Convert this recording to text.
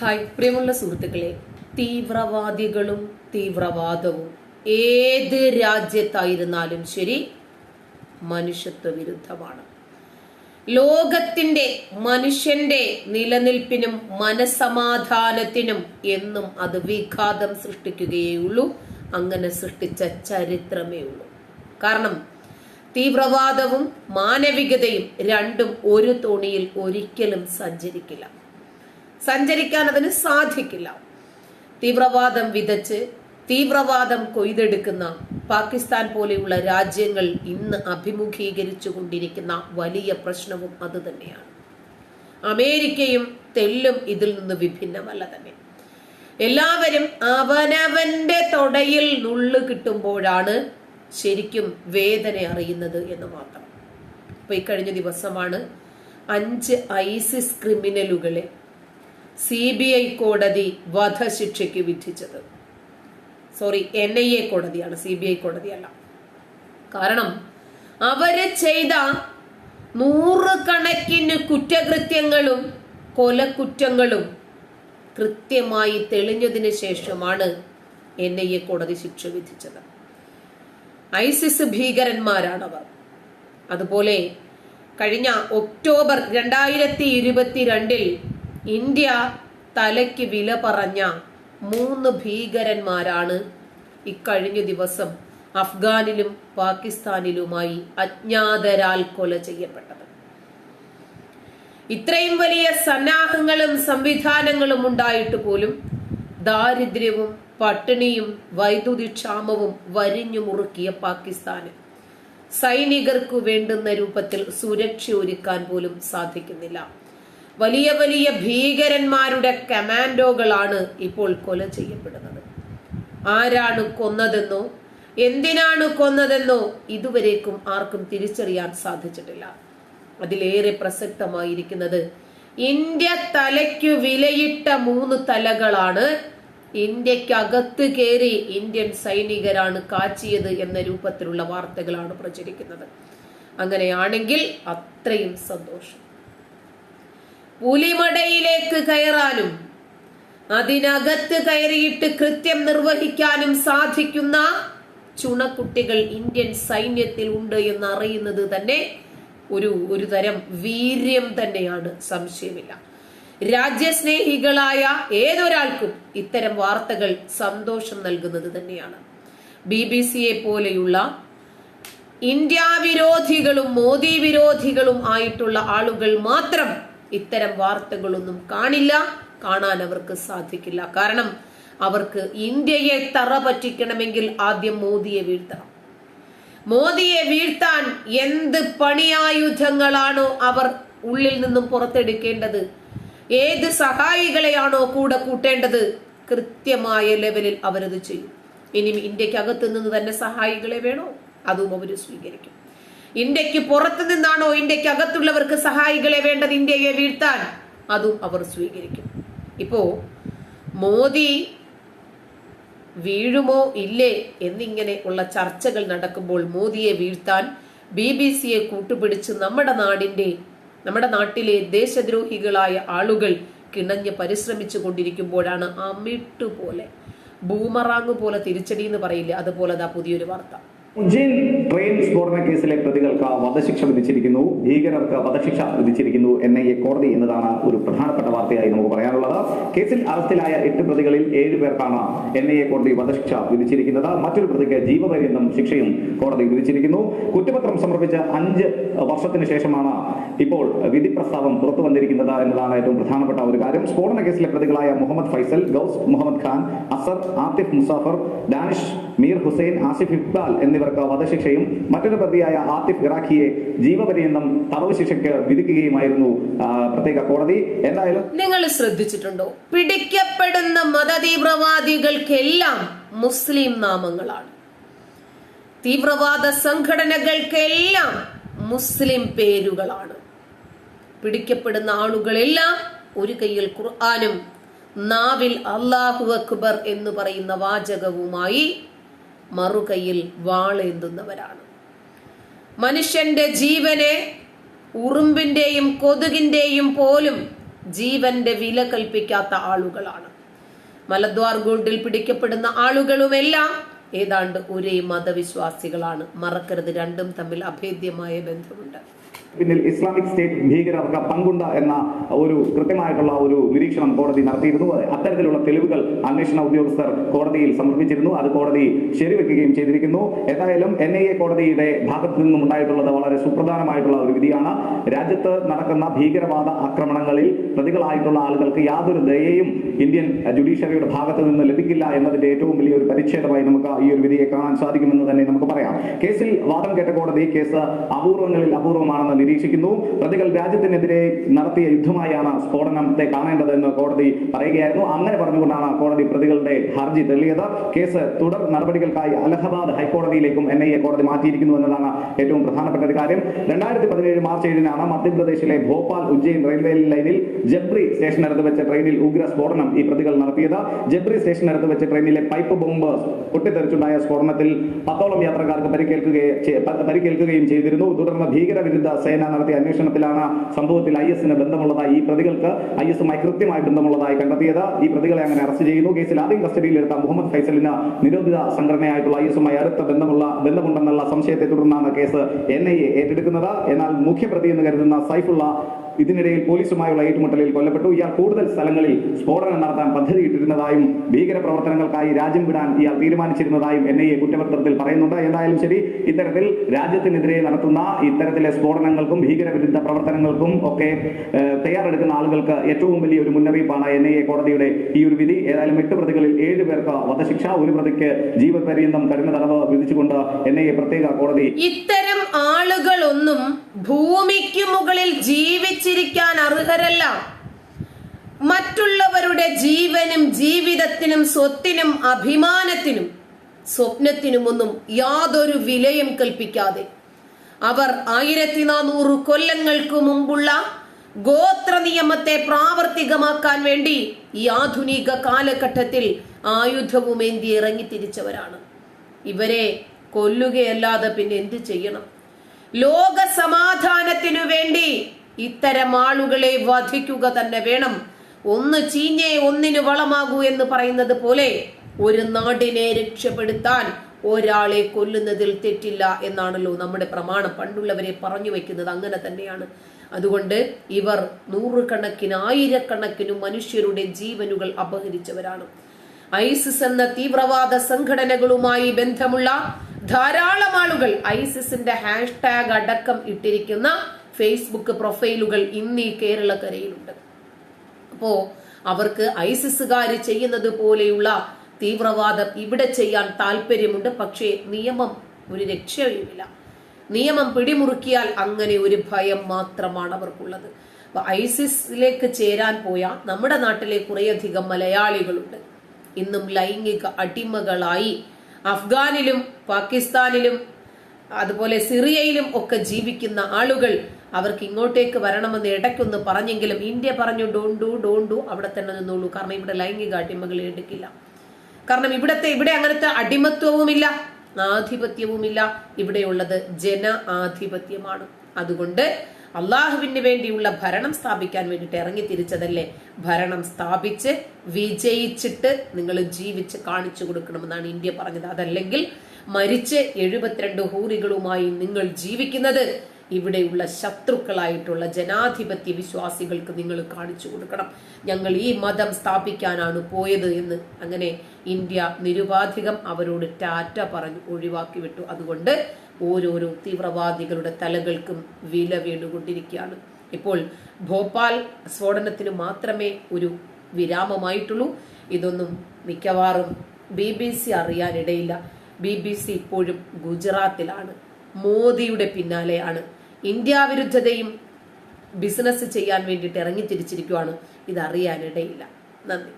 Hi പ്രിയമുള്ള സുഹൃത്തുക്കളെ തീവ്രവാദികളും തീവ്രവാദവും ഏത് രാജ്യത്തായിരുന്നാലും ശരി മനുഷ്യത്വ വിരുദ്ധമാണ് ലോകത്തിന്റെ മനുഷ്യന്റെ നിലനിൽപ്പിനും മനസമാധാനത്തിനും എന്നും അത് വിഘാതം സൃഷ്ടിക്കുകയുള്ളൂ അങ്ങനെ സൃഷ്ടിച്ച ചരിത്രമേ ഉള്ളൂ. കാരണം തീവ്രവാദവും മാനവികതയും രണ്ടും ഒരു തോണിയിൽ ഒരിക്കലും സഞ്ചരിക്കില്ല. സഞ്ചരിക്കാൻ അതിന് സാധിക്കില്ല. തീവ്രവാദം വിതച്ച് തീവ്രവാദം കൊയ്തെടുക്കുന്ന പാകിസ്ഥാൻ പോലെയുള്ള രാജ്യങ്ങൾ ഇന്ന് അഭിമുഖീകരിച്ചു കൊണ്ടിരിക്കുന്ന വലിയ പ്രശ്നവും അത് തന്നെയാണ്. അമേരിക്കയും തെല്ലും ഇതിൽ നിന്ന് വിഭിന്നമല്ല തന്നെ. എല്ലാവരും അവനവന്റെ തൊടയിൽ നുള്ളു കിട്ടുമ്പോഴാണ് ശരിക്കും വേദന അറിയുന്നത് എന്ന് മാത്രം. അപ്പൊ ഈ കഴിഞ്ഞ ദിവസമാണ് അഞ്ച് ഐസിസ് ക്രിമിനലുകളെ സി ബി ഐ കോടതി വധശിക്ഷയ്ക്ക് വിധിച്ചത്. സോറി എൻ ഐ എ കോടതിയാണ് സി ബി ഐ കോടതിയല്ല. കാരണം അവർ ചെയ്ത നൂറുകണക്കിന് കുറ്റകൃത്യങ്ങളും കൊലക്കുറ്റങ്ങളും കൃത്യമായി തെളിഞ്ഞതിന് ശേഷമാണ് എൻ ഐ എ കോടതി ശിക്ഷ വിധിച്ചത്. ഐസിസ് ഭീകരന്മാരാണവർ. അതുപോലെ കഴിഞ്ഞ ഒക്ടോബർ രണ്ടായിരത്തി ഇരുപത്തിരണ്ടിൽ ഇന്ത്യ തലയ്ക്ക് വില പറഞ്ഞ മൂന്ന് ഭീകരന്മാരാണ് ഇക്കഴിഞ്ഞ ദിവസം അഫ്ഗാനിലും പാകിസ്ഥാനിലുമായി അജ്ഞാതരാൽ കൊല ചെയ്യപ്പെട്ടത്. ഇത്രയും വലിയ സന്നാഹങ്ങളും സംവിധാനങ്ങളും ഉണ്ടായിട്ട് പോലും ദാരിദ്ര്യവും പട്ടിണിയും വൈദ്യുതി ക്ഷാമവും വരിഞ്ഞു മുറുക്കിയ പാകിസ്ഥാന് സൈനികർക്കു വേണ്ടുന്ന രൂപത്തിൽ സുരക്ഷ ഒരുക്കാൻ പോലും സാധിക്കുന്നില്ല. വലിയ വലിയ ഭീകരന്മാരുടെ കമാൻഡോകളാണ് ഇപ്പോൾ കൊല ചെയ്യപ്പെടുന്നത്. ആരാണ് കൊന്നതെന്നോ എന്തിനാണ് കൊന്നതെന്നോ ഇതുവരേക്കും ആർക്കും തിരിച്ചറിയാൻ സാധിച്ചിട്ടില്ല. അതിലേറെ പ്രസക്തമായിരിക്കുന്നത് ഇന്ത്യ തലയ്ക്കു വിലയിട്ട മൂന്ന് തലകളാണ് ഇന്ത്യക്കകത്ത് കയറി ഇന്ത്യൻ സൈനികരാണ് കാച്ചിയത് എന്ന രൂപത്തിലുള്ള വാർത്തകളാണ് പ്രചരിക്കുന്നത്. അങ്ങനെയാണെങ്കിൽ അത്രയും സന്തോഷം. പുലിമടയിലേക്ക് കയറാനും അതിനകത്ത് കയറിയിട്ട് കൃത്യം നിർവഹിക്കാനും സാധിക്കുന്ന ചുണക്കുട്ടികൾ ഇന്ത്യൻ സൈന്യത്തിൽ ഉണ്ട് എന്ന് അറിയുന്നത് തന്നെ ഒരു ഒരു തരം വീര്യം തന്നെയാണ്. സംശയമില്ല. രാജ്യസ്നേഹികളായ ഏതൊരാൾക്കും ഇത്തരം വാർത്തകൾ സന്തോഷം നൽകുന്നത് തന്നെയാണ്. ബി ബി സിയെ പോലെയുള്ള ഇന്ത്യ വിരോധികളും മോദി വിരോധികളും ആയിട്ടുള്ള ആളുകൾ മാത്രം ഇത്തരം വാർത്തകളൊന്നും കാണില്ല കാണാൻ അവർക്ക് സാധിക്കില്ല. കാരണം അവർക്ക് ഇന്ത്യയെ തറ പറ്റിക്കണമെങ്കിൽ ആദ്യം മോദിയെ വീഴ്ത്തണം. മോദിയെ വീഴ്ത്താൻ എന്ത് പണിയായുധങ്ങളാണോ അവർ ഉള്ളിൽ നിന്നും പുറത്തെടുക്കേണ്ടത്? ഏത് സഹായികളെയാണോ കൂടെ കൂട്ടേണ്ടത്? കൃത്യമായ ലെവലിൽ അവരത് ചെയ്യും. ഇനി ഇന്ത്യക്കകത്ത് നിന്ന് തന്നെ സഹായികളെ വേണോ? അതും അവർ സ്വീകരിക്കും. ഇന്ത്യയ്ക്ക് പുറത്തു നിന്നാണോ ഇന്ത്യയ്ക്ക് അകത്തുള്ളവർക്ക് സഹായികളെ വേണ്ടത് ഇന്ത്യയെ വീഴ്ത്താൻ? അതും അവർ സ്വീകരിക്കും. ഇപ്പോ മോദി വീഴുമോ ഇല്ലേ എന്നിങ്ങനെ ഉള്ള ചർച്ചകൾ നടക്കുമ്പോൾ മോദിയെ വീഴ്ത്താൻ ബി ബി സിയെ കൂട്ടുപിടിച്ച് നമ്മുടെ നാടിന്റെ നമ്മുടെ നാട്ടിലെ ദേശദ്രോഹികളായ ആളുകൾ കിണഞ്ഞ് പരിശ്രമിച്ചു കൊണ്ടിരിക്കുമ്പോഴാണ് അമിട്ടുപോലെ ബൂമറാങ് പോലെ തിരിച്ചടി എന്ന് പറയില്ലേ? അതുപോലെ അതാ പുതിയൊരു വാർത്ത. ഉജ്ജയിൻ ട്രെയിൻ സ്ഫോടന കേസിലെ പ്രതികൾക്ക് വധശിക്ഷ വിധിച്ചിരിക്കുന്നു. ഭീകരർക്ക് വധശിക്ഷ വിധിച്ചിരിക്കുന്നു. എൻ ഐ എ കോടതി എന്നതാണ് ഒരു പ്രധാനപ്പെട്ട വാർത്തയായി നമുക്ക് പറയാനുള്ളത്. കേസിൽ അറസ്റ്റിലായ എട്ട് പ്രതികളിൽ ഏഴ് പേർക്കാണ് എൻ ഐ എ കോടതി വധശിക്ഷ വിധിച്ചിരിക്കുന്നത്. മറ്റൊരു പ്രതിക്ക് ജീവപര്യന്തം ശിക്ഷയും കോടതി വിധിച്ചിരിക്കുന്നു. കുറ്റപത്രം സമർപ്പിച്ച അഞ്ച് വർഷത്തിന് ശേഷമാണ് ഇപ്പോൾ വിധി പ്രസ്താവം പുറത്തു വന്നിരിക്കുന്നത് എന്നതാണ് ഏറ്റവും പ്രധാനപ്പെട്ട ഒരു കാര്യം. സ്ഫോടന കേസിലെ പ്രതികളായ മുഹമ്മദ് ഫൈസൽ ഗൌസ് മുഹമ്മദ് ഖാൻ അസർ ആത്തിഫ് മുസാഫർ ഡാനിഷ് മീർ ഹുസൈൻ ആസിഫ് ഇക്ബാൽ എന്നിവർക്ക് വധശിക്ഷയും മറ്റൊരു പ്രതിയായ ആത്തിഫ് ഇറാഖിയെ ജീവപര്യന്തം തടവ് ശിക്ഷയ്ക്ക് വിധിക്കുകയുമായിരുന്നു പ്രത്യേക കോടതി. എന്തായാലും നിങ്ങൾ ശ്രദ്ധിച്ചിട്ടുണ്ടോ? പിടിക്കപ്പെടുന്ന മതതീവ്രവാദികൾക്കെല്ലാം മുസ്ലിം നാമങ്ങളാണ്. തീവ്രവാദ സംഘടനകൾക്കെല്ലാം മുസ്ലിം പേരുകളാണ്. പിടിക്കപ്പെടുന്ന ആളുകളെല്ലാം ഒരു കയ്യിൽ ഖുർആാനും നാവിൽ അള്ളാഹു അക്ബർ എന്ന് പറയുന്ന വാചകവുമായി മറുകൈയിൽ വാളേന്തുന്നവരാണ്. മനുഷ്യന്റെ ജീവനെ ഉറുമ്പിന്റെയും കൊതുകിന്റെയും പോലും ജീവന്റെ വില കൽപ്പിക്കാത്ത ആളുകളാണ്. മലദ്വാർ ഗോൾഡിൽ പിടിക്കപ്പെടുന്ന ആളുകളുമെല്ലാം ഏതാണ്ട് ഒരേ മതവിശ്വാസികളാണ്. മറക്കരുത് രണ്ടും തമ്മിൽ അഭേദ്യമായ ബന്ധമുണ്ട്. പിന്നിൽ ഇസ്ലാമിക് സ്റ്റേറ്റ് ഭീകരർക്ക് പങ്കുണ്ട് എന്ന ഒരു കൃത്യമായിട്ടുള്ള ഒരു നിരീക്ഷണം കോടതി നടത്തിയിരുന്നു. അത്തരത്തിലുള്ള തെളിവുകൾ അന്വേഷണ ഉദ്യോഗസ്ഥർ കോടതിയിൽ സമർപ്പിച്ചിരുന്നു. അത് കോടതി ശരിവെക്കുകയും ചെയ്തിരിക്കുന്നു. എന്തായാലും എൻ ഐ എ കോടതിയുടെ ഭാഗത്തു നിന്നും ഉണ്ടായിട്ടുള്ളത് വളരെ സുപ്രധാനമായിട്ടുള്ള ഒരു വിധിയാണ്. രാജ്യത്ത് നടക്കുന്ന ഭീകരവാദ ആക്രമണങ്ങളിൽ പ്രതികളായിട്ടുള്ള ആളുകൾക്ക് യാതൊരു ദയയും ഇന്ത്യൻ ജുഡീഷ്യറിയുടെ ഭാഗത്ത് നിന്ന് ലഭിക്കില്ല എന്നതിന്റെ ഏറ്റവും വലിയൊരു പരിച്ഛേദമായി നമുക്ക് ഈ ഒരു വിധിയെ കാണാൻ സാധിക്കുമെന്ന് തന്നെ നമുക്ക് പറയാം. കേസിൽ വാദം കേട്ട കോടതി കേസ് അപൂർവങ്ങളിൽ അപൂർവമാണെന്ന് നിരീക്ഷിക്കുന്നു. പ്രതികൾ രാജ്യത്തിനെതിരെ നടത്തിയ യുദ്ധമായാണ് സ്ഫോടനത്തെ കാണേണ്ടതെന്ന് കോടതി പറയുകയായിരുന്നു. അങ്ങനെ പറഞ്ഞുകൊണ്ടാണ് കോടതി പ്രതികളുടെ ഹർജി തള്ളിയത്. കേസ് തുടർ നടപടികൾക്കായി അലഹബാദ് ഹൈക്കോടതിയിലേക്കും എൻ ഐ എ കോടതി മാറ്റിയിരിക്കുന്നു എന്നതാണ് ഏറ്റവും പ്രധാനപ്പെട്ട ഒരു കാര്യം. രണ്ടായിരത്തി പതിനേഴ് മാർച്ച് ഏഴിനാണ് മധ്യപ്രദേശിലെ ഭോപ്പാൽ ഉജ്ജയിൻ റെയിൽവേ ലൈനിൽ ജബ്രി സ്റ്റേഷനടുത്ത് വെച്ച ട്രെയിനിൽ ഉഗ്ര സ്ഫോടനം ഈ പ്രതികൾ നടത്തിയത്. ജബ്രി സ്റ്റേഷനടുത്ത് വെച്ച ട്രെയിനിലെ പൈപ്പ് ബോംബ് പൊട്ടിത്തെറിച്ചുണ്ടായ സ്ഫോടനത്തിൽ പത്തോളം യാത്രക്കാർക്ക് പരിക്കേൽക്കുകയും പരിക്കേൽക്കുകയും ചെയ്തിരുന്നു. തുടർന്ന് ഭീകരവിരുദ്ധ സേന നടത്തിയ അന്വേഷണത്തിലാണ് സംഭവത്തിൽ ഐ എസിന് ബന്ധമുള്ളതായി ഈ പ്രതികൾക്ക് ഐ എസുമായി കൃത്യമായി ബന്ധമുള്ളതായി കണ്ടെത്തിയത്. ഈ പ്രതികളെ അങ്ങനെ അറസ്റ്റ് ചെയ്യുന്നു. കേസിൽ ആദ്യം കസ്റ്റഡിയിലെടുത്ത മുഹമ്മദ് ഫൈസലിന് നിരോധിത സംഘടനയായിട്ടുള്ള ഐ എസുമായി അടുത്ത ബന്ധമുള്ള ബന്ധമുണ്ടെന്നുള്ള സംശയത്തെ തുടർന്നാണ് കേസ് എൻ ഐ എ ഏറ്റെടുക്കുന്നത്. എന്നാൽ മുഖ്യപ്രതി എന്ന് കരുതുന്ന സൈഫുള്ള ഇതിനിടയിൽ പോലീസുമായുള്ള ഏറ്റുമുട്ടലിൽ കൊല്ലപ്പെട്ടു. ഇയാൾ കൂടുതൽ സ്ഥലങ്ങളിൽ സ്ഫോടനം നടത്താൻ പദ്ധതിയിട്ടിരുന്നതായും ഭീകരപ്രവർത്തനങ്ങൾക്കായി രാജ്യം വിടാൻ ഇയാൾ തീരുമാനിച്ചിരുന്നതായും എൻ ഐ എ കുറ്റപത്രത്തിൽ പറയുന്നുണ്ട്. എന്തായാലും ശരി ഇത്തരത്തിൽ രാജ്യത്തിനെതിരെ നടത്തുന്ന ഇത്തരത്തിലെ സ്ഫോടനങ്ങൾക്കും ഭീകരവിരുദ്ധ പ്രവർത്തനങ്ങൾക്കും ഒക്കെ തയ്യാറെടുക്കുന്ന ആളുകൾക്ക് ഏറ്റവും വലിയ ഒരു മുന്നറിയിപ്പാണ് എൻ ഐ എ കോടതിയുടെ ഈ ഒരു വിധി. ഏതായാലും എട്ട് പ്രതികളിൽ ഏഴ് പേർക്ക് വധശിക്ഷ ഒരു പ്രതിക്ക് ജീവപര്യന്തം കഠിന തടവ് വിധിച്ചുകൊണ്ട് എൻ ഐ എ പ്രത്യേക കോടതി ഇത്തരം ആളുകളൊന്നും ഭൂമിക്ക് മുകളിൽ ജീവിച്ചിരിക്കാൻ അർഹരല്ല. മറ്റുള്ളവരുടെ ജീവനും ജീവിതത്തിനും സ്വത്തിനും അഭിമാനത്തിനും സ്വപ്നത്തിനുമൊന്നും യാതൊരു വിലയും കൽപ്പിക്കാതെ. അവർ ആയിരത്തി നാനൂറ് കൊല്ലങ്ങൾക്ക് മുമ്പുള്ള ഗോത്ര നിയമത്തെ പ്രാവർത്തികമാക്കാൻ വേണ്ടി ഈ ആധുനിക കാലഘട്ടത്തിൽ ആയുധവും ഏന്തി ഇറങ്ങി തിരിച്ചവരാണ് ഇവരെ കൊല്ലുകയല്ലാതെ പിന്നെ എന്ത് ചെയ്യണം? ലോക സമാധാനത്തിനു വേണ്ടി ഇത്തരം ആളുകളെ വധിക്കുക തന്നെ വേണം. ഒന്ന് ചീഞ്ഞേ ഒന്നിന് വളമാകൂ എന്ന് പറയുന്നത് പോലെ ഒരു നാടിനെ രക്ഷപ്പെടുത്താൻ ഒരാളെ കൊല്ലുന്നതിൽ തെറ്റില്ല എന്നാണല്ലോ നമ്മുടെ പ്രമാണം. പണ്ടുള്ളവരെ പറഞ്ഞു വെക്കുന്നത് അങ്ങനെ തന്നെയാണ്. അതുകൊണ്ട് ഇവർ നൂറുകണക്കിന് ആയിരക്കണക്കിന് മനുഷ്യരുടെ ജീവനുകൾ അപഹരിച്ചവരാണ്. ഐസിസ് എന്ന തീവ്രവാദ സംഘടനകളുമായി ബന്ധമുള്ള ധാരാളം ആളുകൾ ഐസിസിന്റെ ഹാഷ്ടാഗ് അടക്കം ഇട്ടിരിക്കുന്ന ഫേസ്ബുക്ക് പ്രൊഫൈലുകൾ ഇന്ന് ഈ കേരളക്കരയിലുണ്ട്. അപ്പോ അവർക്ക് ഐസിസുകാർ ചെയ്യുന്നത് പോലെയുള്ള തീവ്രവാദം ഇവിടെ ചെയ്യാൻ താല്പര്യമുണ്ട്. പക്ഷേ നിയമം ഒരു രക്ഷയുമില്ല. നിയമം പിടിമുറുക്കിയാൽ അങ്ങനെ ഒരു ഭയം മാത്രമാണ് അവർക്കുള്ളത്. അപ്പൊ ഐസിസിലേക്ക് ചേരാൻ പോയ നമ്മുടെ നാട്ടിലെ കുറേയധികം മലയാളികളുണ്ട്. ഇന്നും ലൈംഗിക അടിമകളായി അഫ്ഗാനിലും പാകിസ്ഥാനിലും അതുപോലെ സിറിയയിലും ഒക്കെ ജീവിക്കുന്ന ആളുകൾ അവർക്ക് ഇങ്ങോട്ടേക്ക് വരണമെന്ന് ഇടയ്ക്കൊന്ന് പറഞ്ഞെങ്കിലും ഇന്ത്യ പറഞ്ഞു ഡോണ്ടു ഡു അവിടെ തന്നെ നിന്നോളൂ. കാരണം ഇവിടെ ലൈംഗിക അടിമകൾ എടുക്കില്ല. കാരണം ഇവിടത്തെ ഇവിടെ അങ്ങനത്തെ അടിമത്വവുമില്ല ആധിപത്യവുമില്ല. ഇവിടെയുള്ളത് ജന ആധിപത്യമാണ് അതുകൊണ്ട് അള്ളാഹുവിന് വേണ്ടിയുള്ള ഭരണം സ്ഥാപിക്കാൻ വേണ്ടിയിട്ട് ഇറങ്ങി തിരിച്ചതല്ലേ ഭരണം സ്ഥാപിച്ച് വിജയിച്ചിട്ട് നിങ്ങൾ ജീവിച്ച് കാണിച്ചു കൊടുക്കണമെന്നാണ് ഇന്ത്യ പറഞ്ഞത്. അതല്ലെങ്കിൽ മരിച്ച് എഴുപത്തിരണ്ട് ഹൂറികളുമായി നിങ്ങൾ ജീവിക്കുന്നത് ഇവിടെയുള്ള ശത്രുക്കളായിട്ടുള്ള ജനാധിപത്യ വിശ്വാസികൾക്ക് നിങ്ങൾ കാണിച്ചു കൊടുക്കണം. ഞങ്ങൾ ഈ മതം സ്ഥാപിക്കാനാണ് പോയത് എന്ന് അങ്ങനെ ഇന്ത്യ നിരുപാധികം അവരോട് ടാറ്റ പറഞ്ഞ് ഒഴിവാക്കി വിട്ടു. അതുകൊണ്ട് ഓരോരോ തീവ്രവാദികളുടെ തലകൾക്കും വില വീണുകൊണ്ടിരിക്കുകയാണ് ഇപ്പോൾ ഭോപ്പാൽ സ്ഫോടനത്തിന് മാത്രമേ ഒരു വിരാമമായിട്ടുള്ളൂ. ഇതൊന്നും മിക്കവാറും ബി ബി സി അറിയാനിടയില്ല. ബി ബി സി ഇപ്പോഴും ഗുജറാത്തിലാണ്. മോദിയുടെ പിന്നാലെയാണ്. ഇന്ത്യ വിരുദ്ധതയും ബിസിനസ് ചെയ്യാൻ വേണ്ടിയിട്ട് ഇറങ്ങി തിരിച്ചിരിക്കുവാണ് ഇത് അറിയാനിടയില്ല നന്ദി.